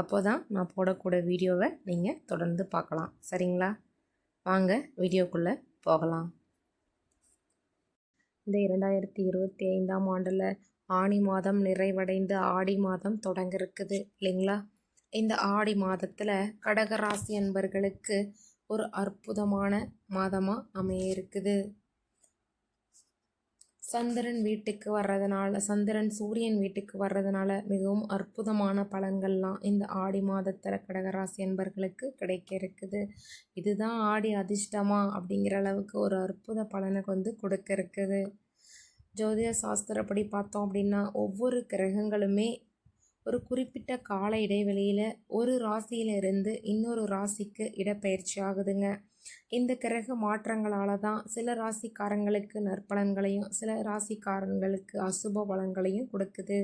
அப்போ தான் நான் போடக்கூடிய வீடியோவை நீங்கள் தொடர்ந்து பார்க்கலாம். சரிங்களா? வாங்க வீடியோக்குள்ளே போகலாம். இந்த இரண்டாயிரத்தி இருபத்தி ஐந்தாம் ஆண்டில் ஆணி மாதம் நிறைவடைந்து ஆடி மாதம் தொடங்க இருக்குது இல்லைங்களா? இந்த ஆடி மாதத்தில் கடகராசி அன்பர்களுக்கு ஒரு அற்புதமான மாதமாக அமைய இருக்குது. சந்திரன் வீட்டுக்கு வர்றதுனால சந்திரன் சூரியன் வீட்டுக்கு வர்றதுனால மிகவும் அற்புதமான பலன்கள்லாம் இந்த ஆடி மாதத்தில் கடகராசி என்பர்களுக்கு கிடைக்க இருக்குது. இதுதான் ஆடி அதிர்ஷ்டமா அப்படிங்கிற அளவுக்கு ஒரு அற்புத பலனை வந்து கொடுக்க இருக்குது. ஜோதிட சாஸ்திரப்படி பார்த்தோம் அப்படின்னா ஒவ்வொரு கிரகங்களுமே ஒரு குறிப்பிட்ட கால இடைவெளியில் ஒரு ராசியிலிருந்து இன்னொரு ராசிக்கு இடப்பெயர்ச்சி ஆகுதுங்க. இந்த கிரக மாற்றங்களால் தான் சில ராசிக்காரங்களுக்கு நற்பலன்களையும் சில ராசிக்காரங்களுக்கு அசுப பலன்களையும் கொடுக்குது.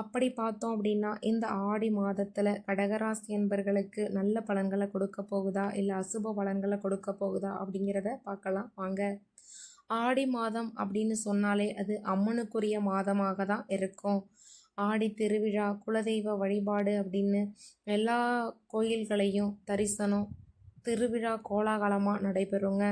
அப்படி பார்த்தோம் அப்படின்னா இந்த ஆடி மாதத்தில் கடகராசி என்பர்களுக்கு நல்ல பலன்களை கொடுக்க போகுதா? இல்லை அசுப பலன்களை கொடுக்க போகுதா? அப்படிங்கிறத பார்க்கலாம். வாங்க. ஆடி மாதம் அப்படின்னு சொன்னாலே அது அம்மனுக்குரிய மாதமாக தான் இருக்கும். ஆடி திருவிழா குலதெய்வ வழிபாடு அப்படின்னு எல்லா கோயில்களையும் தரிசனம் திருவிழா கோலாகலமாக நடைபெறுங்க.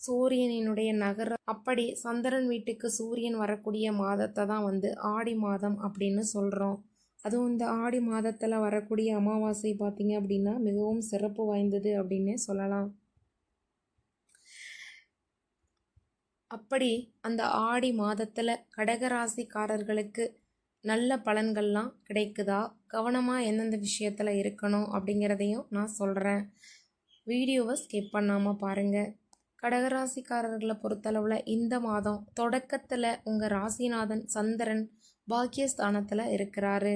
சூரியனினுடைய நகர அப்படி சந்திரன் வீட்டுக்கு சூரியன் வரக்கூடிய மாதத்தை தான் வந்து ஆடி மாதம் அப்படின்னு சொல்கிறோம் அதுவும் இந்த ஆடி மாதத்தில் வரக்கூடிய அமாவாசை பார்த்திங்க அப்படின்னா மிகவும் சிறப்பு வாய்ந்தது அப்படின்னே சொல்லலாம். அப்படி அந்த ஆடி மாதத்தில் கடகராசிக்காரர்களுக்கு நல்ல பலன்கள்லாம் கிடைக்குதா? கவனமாக எந்தெந்த விஷயத்தில் இருக்கணும் அப்படிங்கிறதையும் நான் சொல்கிறேன் வீடியோவை ஸ்கிப் பண்ணாமல் பாருங்கள் கடகராசிக்காரர்களை பொறுத்தளவில் இந்த மாதம் தொடக்கத்தில் உங்கள் ராசிநாதன் சந்திரன் பாக்கியஸ்தானத்தில் இருக்கிறாரு.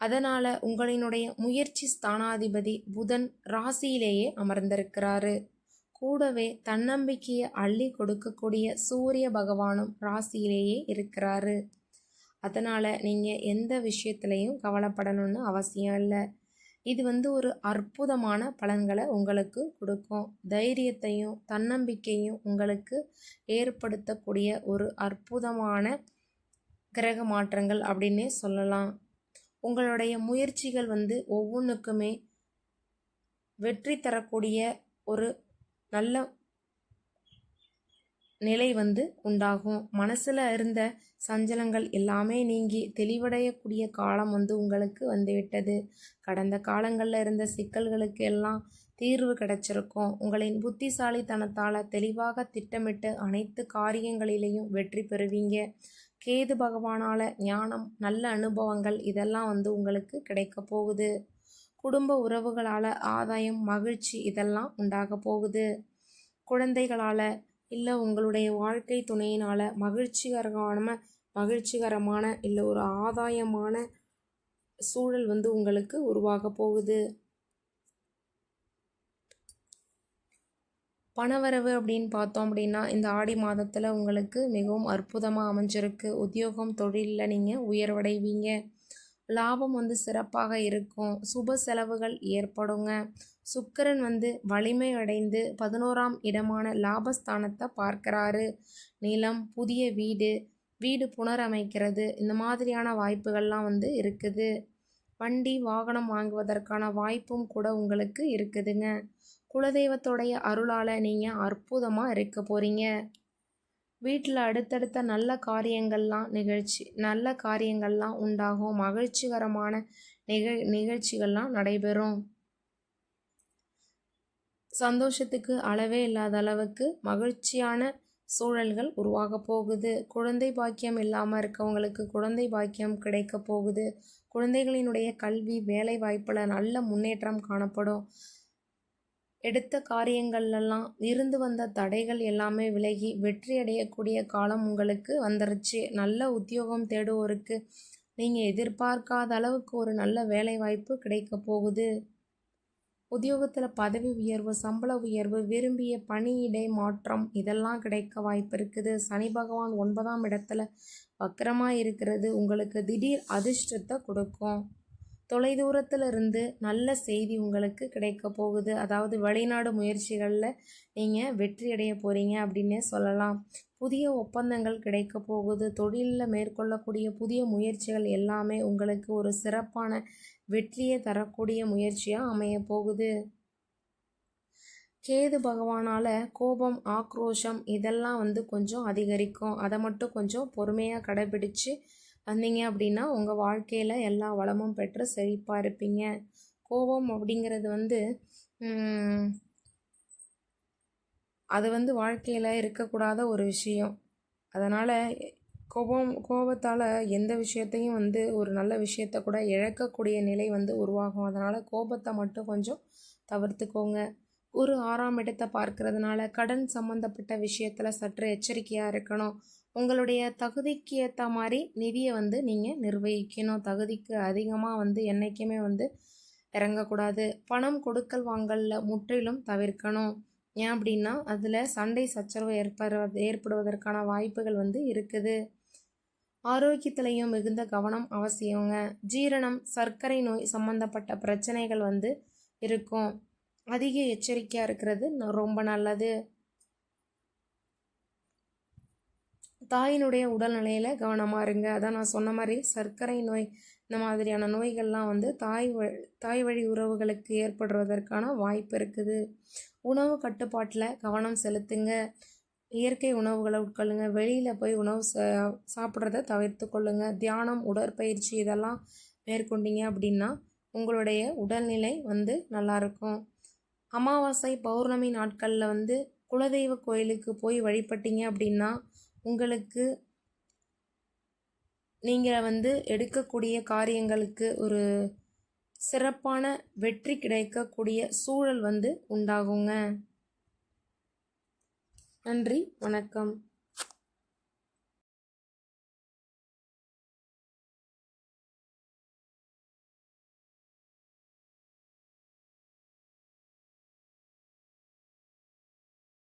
அதனால் உங்களினுடைய முயற்சி ஸ்தானாதிபதி புதன் ராசியிலேயே அமர்ந்திருக்கிறாரு. கூடவே தன்னம்பிக்கையை அள்ளி கொடுக்கக்கூடிய சூரிய பகவானும் ராசியிலேயே இருக்கிறாரு. அதனால் நீங்கள் எந்த விஷயத்துலையும் கவலைப்படணும்னு அவசியம் இல்லை. இது வந்து ஒரு அற்புதமான பலன்களை உங்களுக்கு கொடுக்கும். தைரியத்தையும் தன்னம்பிக்கையும் உங்களுக்கு ஏற்படுத்தக்கூடிய ஒரு அற்புதமான கிரக மாற்றங்கள் அப்படின்னே சொல்லலாம். உங்களுடைய முயற்சிகள் வந்து ஒவ்வொன்றுக்குமே வெற்றி தரக்கூடிய ஒரு நல்ல நிலை வந்து உண்டாகும். மனசில் இருந்த சஞ்சலங்கள் எல்லாமே நீங்கி தெளிவடையக்கூடிய காலம் வந்து உங்களுக்கு வந்துவிட்டது. கடந்த காலங்களில் இருந்த சிக்கல்களுக்கு எல்லாம் தீர்வு கிடைச்சிருக்கும். உங்களின் புத்திசாலித்தனத்தால் தெளிவாக திட்டமிட்டு அனைத்து காரியங்களிலேயும் வெற்றி பெறுவீங்க. கேது பகவானால் ஞானம் நல்ல அனுபவங்கள் இதெல்லாம் வந்து உங்களுக்கு கிடைக்க போகுது. குடும்ப உறவுகளால் ஆதாயம் மகிழ்ச்சி இதெல்லாம் உண்டாக போகுது. குழந்தைகளால் இல்லை உங்களுடைய வாழ்க்கை துணையினால் மகிழ்ச்சிகரமான மகிழ்ச்சிகரமான இல்லை ஒரு ஆதாயமான சூழல் வந்து உங்களுக்கு உருவாக போகுது. பணவரவு அப்படின்னு பார்த்தோம் அப்படின்னா இந்த ஆடி மாதத்தில் உங்களுக்கு மிகவும் அற்புதமாக அமைஞ்சிருக்கு. உத்தியோகம் தொழிலில் நீங்கள் உயர்வடைவீங்க. லாபம் வந்து சிறப்பாக இருக்கும். சுப செலவுகள் ஏற்படுங்க. சுக்கரன் வந்து வலிமை அடைந்து பதினோராம் இடமான லாபஸ்தானத்தை பார்க்குறாரு. நிலம் புதிய வீடு வீடு புனரமைக்கிறது. இந்த மாதிரியான வாய்ப்புகள்லாம் வந்து இருக்குது. வண்டி வாகனம் வாங்குவதற்கான வாய்ப்பும் கூட உங்களுக்கு இருக்குதுங்க. குலதெய்வத்தோடைய அருளால் நீங்கள் அற்புதமாக இருக்க போகிறீங்க வீட்டில் அடுத்தடுத்த நல்ல காரியங்கள்லாம் நிகழ்ச்சி நல்ல காரியங்கள்லாம் உண்டாகும். மகிழ்ச்சிகரமான நிகழ் நிகழ்ச்சிகள்லாம் நடைபெறும். சந்தோஷத்துக்கு அளவே இல்லாத அளவுக்கு மகிழ்ச்சியான சூழல்கள் உருவாக போகுது. குழந்தை பாக்கியம் இல்லாமல் இருக்கவங்களுக்கு குழந்தை பாக்கியம் கிடைக்க போகுது. குழந்தைகளினுடைய கல்வி வேலை வாய்ப்பில் நல்ல முன்னேற்றம் காணப்படும். எடுத்த காரியங்கள்லாம் இருந்து வந்த தடைகள் எல்லாமே விலகி வெற்றி அடையக்கூடிய காலம் உங்களுக்கு வந்துருச்சு. நல்ல உத்தியோகம் தேடுவோருக்கு நீங்கள் எதிர்பார்க்காத அளவுக்கு ஒரு நல்ல வேலை வாய்ப்பு கிடைக்க போகுது. உத்தியோகத்தில் பதவி உயர்வு சம்பள உயர்வு விரும்பிய பணியிடை மாற்றம் இதெல்லாம் கிடைக்க வாய்ப்பு இருக்குது. சனி பகவான் ஒன்பதாம் இடத்துல வக்கரமாக இருக்கிறது உங்களுக்கு திடீர் அதிர்ஷ்டத்தை கொடுக்கும். தொலைதூரத்தில் இருந்து நல்ல செய்தி உங்களுக்கு கிடைக்க போகுது. அதாவது வெளிநாடு முயற்சிகளில் நீங்கள் வெற்றி அடைய போகிறீங்க அப்படின்னே சொல்லலாம். புதிய ஒப்பந்தங்கள் கிடைக்க போகுது. தொழிலில் மேற்கொள்ளக்கூடிய புதிய முயற்சிகள் எல்லாமே உங்களுக்கு ஒரு சிறப்பான வெற்றியை தரக்கூடிய முயற்சியாக அமைய போகுது? கேது பகவானால் கோபம் ஆக்ரோஷம் இதெல்லாம் வந்து கொஞ்சம் அதிகரிக்கும். அதை மட்டும் கொஞ்சம் பொறுமையாக கடைபிடிச்சு வந்தீங்க அப்படின்னா உங்கள் வாழ்க்கையில் எல்லா வளமும் பெற்று செழிப்பாக இருப்பீங்க. கோபம் அப்படிங்கிறது வந்து அது வந்து வாழ்க்கையில் இருக்கக்கூடாத ஒரு விஷயம். அதனால் கோபம் கோபத்தால் எந்த விஷயத்தையும் வந்து ஒரு நல்ல விஷயத்த கூட இழக்கக்கூடிய நிலை வந்து உருவாகும். அதனால் கோபத்தை மட்டும் கொஞ்சம் தவிர்த்துக்கோங்க. ஒரு ஆறாம் இடத்தை பார்க்கறதுனால கடன் சம்மந்தப்பட்ட விஷயத்தில் சற்று எச்சரிக்கையாக இருக்கணும். உங்களுடைய தகுதிக்கு ஏற்ற மாதிரி நிதியை வந்து நீங்கள் நிர்வகிக்கணும். தகுதிக்கு அதிகமாக வந்து என்றைக்குமே வந்து இறங்கக்கூடாது. பணம் கொடுக்கல் வாங்கலில் முற்றிலும் தவிர்க்கணும். ஏன் அப்படின்னா அதில் சண்டை சச்சரவு ஏற்படுவது ஏற்படுவதற்கான வாய்ப்புகள் வந்து இருக்குது. ஆரோக்கியத்திலையும் மிகுந்த கவனம் அவசியங்க. ஜீரணம் சர்க்கரை நோய் சம்மந்தப்பட்ட பிரச்சனைகள் வந்து இருக்கும். அதிக எச்சரிக்கையாக இருக்கிறது ரொம்ப நல்லது. தாயினுடைய உடல்நிலையில் கவனமாக இருங்க. அதான் நான் சொன்ன மாதிரி சர்க்கரை நோய் இந்த மாதிரியான நோய்கள்லாம் வந்து தாய் வ தாய் வழி உறவுகளுக்கு ஏற்படுவதற்கான வாய்ப்பு இருக்குது. உணவு கட்டுப்பாட்டில் கவனம் செலுத்துங்க. இயற்கை உணவுகளை உட்கொள்ளுங்க. வெளியில் போய் உணவு சா சாப்பிட்றத தவிர்த்து கொள்ளுங்க. தியானம் உடற்பயிற்சி இதெல்லாம் மேற்கொண்டீங்க அப்படின்னா உங்களுடைய உடல்நிலை வந்து நல்லாயிருக்கும் அமாவாசை பௌர்ணமி நாட்களில் வந்து குலதெய்வ கோயிலுக்கு போய் வழிபட்டீங்க அப்படின்னா உங்களுக்கு நீங்கள் வந்து எடுக்கக்கூடிய காரியங்களுக்கு ஒரு சிறப்பான வெற்றி கிடைக்கக்கூடிய சூழல் வந்து உண்டாகுங்க. நன்றி வணக்கம்.